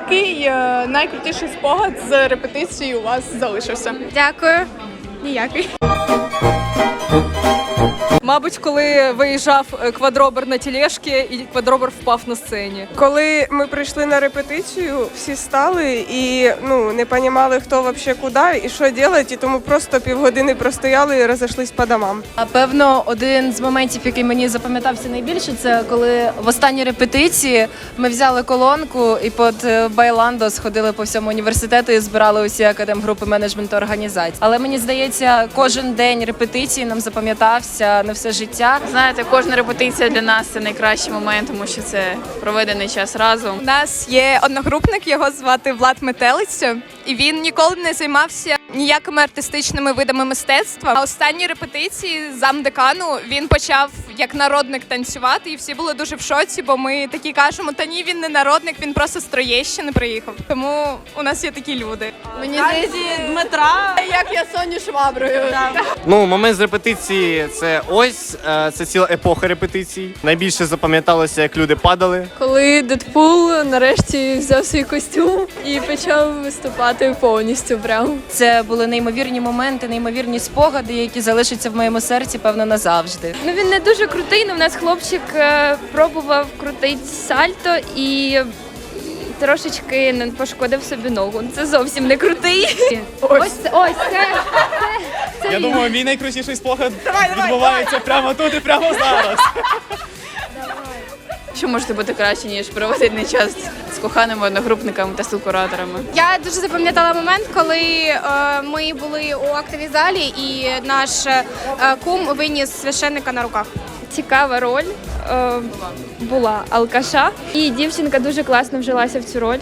Який е, найкрутіший спогад з репетиції у вас залишився? Дякую. Ніякий. Мабуть, коли виїжджав е, квадробер на тележці і квадробер впав на сцені. Коли ми прийшли на репетицію, всі стали і ну не розуміли, хто взагалі куди і що робити, і тому просто півгодини простояли і розійшлись по домам. А певно, один з моментів, який мені запам'ятався найбільше, це коли в останній репетиції ми взяли колонку і під е, Байландо сходили по всьому університету і збирали усі академгрупи менеджменту організацій. Але мені здається, кожен день репетиції нам запам'ятався на все життя. Знаєте, кожна репетиція для нас це найкращий момент, тому що це проведений час разом. У нас є одногрупник, його звати Влад Метелиця, і він ніколи не займався ніякими артистичними видами мистецтва. На останній репетиції замдекану він почав як народник танцювати, і всі були дуже в шоці, бо ми такі кажемо: та ні, він не народник, він просто з Троєщини приїхав. Тому у нас є такі люди. Мені здається, Дмитра. Як я Соню Шваброю. Ну, момент з репетиції це ось е, це ціла епоха репетицій. Найбільше запам'яталося, як люди падали. Коли Дедпул нарешті взяв свій костюм і почав виступати повністю прям. Це були неймовірні моменти, неймовірні спогади, які залишаться в моєму серці, певно, назавжди. Ну він не дуже крутий, але в нас хлопчик е, пробував крутити сальто і трошечки не пошкодив собі ногу. Це зовсім не крутий. Ось це- ось це. це, це Я він. думаю, мій найкрутіший спогад відбувається прямо тут і прямо зараз. Що може бути краще, ніж проводити час з коханими одногрупниками та співкураторами? Я дуже запам'ятала момент, коли е, ми були у актовій залі, і наш е, кум виніс священника на руках. Цікава роль е, була алкаша, і дівчинка дуже класно вжилася в цю роль.